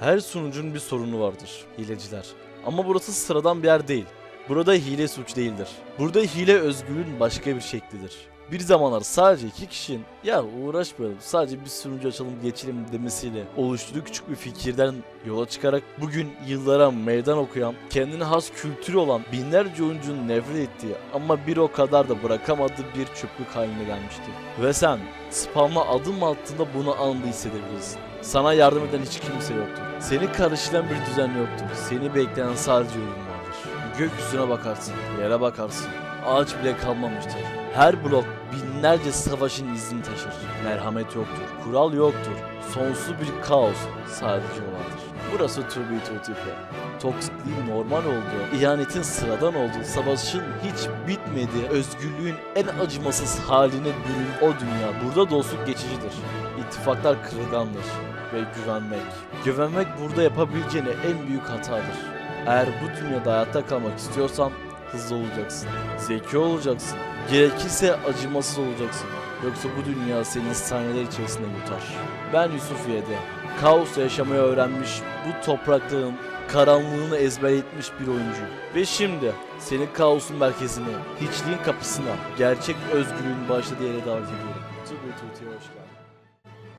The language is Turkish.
Her sunucunun bir sorunu vardır, hileciler. Ama burası sıradan bir yer değil. Burada hile suç değildir. Burada hile özgürlüğün başka bir şeklidir. Bir zamanlar sadece iki kişinin ya uğraşmayalım sadece bir sunucu açalım geçelim demesiyle oluşturduğu küçük bir fikirden yola çıkarak bugün yıllara meydan okuyan, kendine has kültürü olan binlerce oyuncunun nefret ettiği ama bir o kadar da bırakamadığı bir çöplük haline gelmişti. Ve sen spamla adım attığında bunu anında hissedebilirsin. Sana yardım eden hiç kimse yoktur. Seni karşılayan bir düzen yoktur. Seni bekleyen sadece vardır. Gökyüzüne bakarsın, yere bakarsın. Ağaç bile kalmamıştır. Her blok binlerce savaşın izini taşır. Merhamet yoktur, kural yoktur. Sonsuz bir kaos sadece vardır. Burası Turbit Utopia. Toksikliğin normal olduğu, ihanetin sıradan olduğu, savaşın hiç bitmediği, özgürlüğün en acımasız haline bürün o dünya. Burada dostluk geçicidir. İttifaklar kırılgandır ve güvenmek. Güvenmek burada yapabileceğin en büyük hatadır. Eğer bu dünyada hayatta kalmak istiyorsan hızlı olacaksın, zeki olacaksın, gerekirse acımasız olacaksın. Yoksa bu dünya seni saniyeler içerisinde yutar. Ben Yusuf Yedi. Kaosla yaşamayı öğrenmiş, bu toprakların karanlığını ezberletmiş bir oyuncu. Ve şimdi seni kaosun merkezine, hiçliğin kapısına, gerçek özgürlüğün başladığı yere davet ediyorum. Tıbbi Tuti'ye hoş geldin.